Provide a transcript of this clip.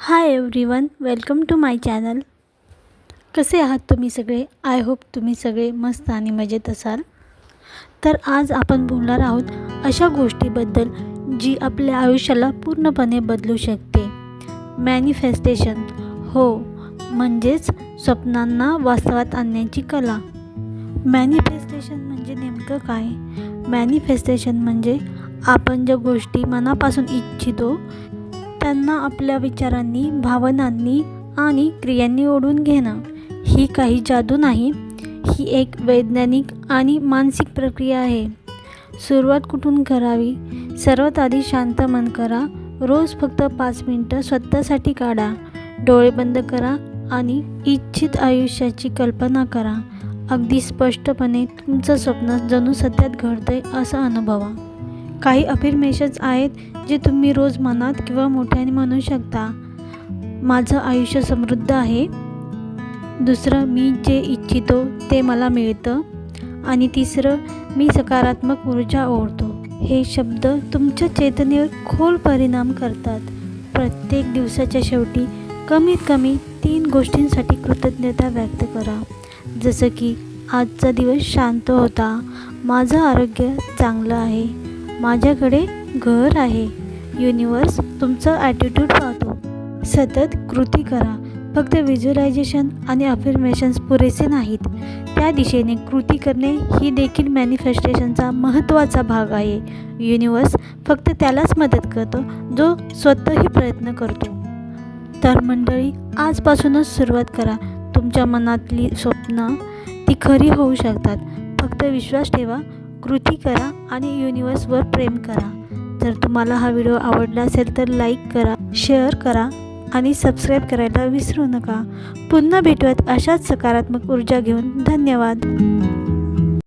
Hi everyone welcome to my channel कसे आहात तुम्ही सगळे? आय होप तुम्ही सगळे मस्त आणि मजेत असाल. तर आज आपण बोलणार आहोत अशा गोष्टीबद्दल जी आपल्या आयुष्याला पूर्णपणे बदलू शकते. मॅनिफेस्टेशन हो म्हणजेच स्वप्नांना वास्तवात आणण्याची कला. मॅनिफेस्टेशन म्हणजे नेमकं काय? मॅनिफेस्टेशन म्हणजे आपण ज्या गोष्टी मनापासून इच्छितो त्यांना आपल्या विचारांनी भावनांनी आणि क्रियांनी ओढून घेणं. ही काही जादू नाही ही एक वैज्ञानिक आणि मानसिक प्रक्रिया आहे. सुरुवात कुठून करावी? सर्वात आधी शांत मन करा. रोज फक्त पाच मिनटं स्वतःसाठी काढा. डोळे बंद करा आणि इच्छित आयुष्याची कल्पना करा. अगदी स्पष्टपणे तुमचं स्वप्न जणू सत्यात घडतंय असं अनुभवा. काही अफिर्मेशन्स आहेत जे तुम्ही रोज मनात किंवा मोठ्याने म्हणू शकता. माझं आयुष्य समृद्ध आहे. दुसरं मी जे इच्छितो ते मला मिळतं. आणि तिसरं मी सकारात्मक ऊर्जा ओढतो. हे शब्द तुमच्या चेतनेवर खोल परिणाम करतात. प्रत्येक दिवसाच्या शेवटी कमीत कमी तीन गोष्टींसाठी कृतज्ञता व्यक्त करा. जसं की आजचा दिवस शांत होता. माझं आरोग्य चांगलं आहे. माझ्याकडे घर आहे. युनिवर्स तुमचं ॲटिट्यूड पाहतो. सतत कृती करा. फक्त व्हिज्युअलायझेशन आणि अफर्मेशन्स पुरेसे नाहीत. त्या दिशेने कृती करणे ही देखील मॅनिफेस्टेशनचा महत्त्वाचा भाग आहे. युनिवर्स फक्त त्यालाच मदत करतो जो स्वतःही प्रयत्न करतो. तर मंडळी आजपासूनच सुरुवात करा. तुमच्या मनातली स्वप्न ती खरी होऊ शकतात. फक्त विश्वास ठेवा. कृती करा आणि युनिवर्सवर प्रेम करा. जर तुम्हाला हा व्हिडिओ आवडला असेल तर लाईक करा शेअर करा आणि सबस्क्राईब करायला विसरू नका. पुन्हा भेटूयात अशाच सकारात्मक ऊर्जा घेऊन. धन्यवाद.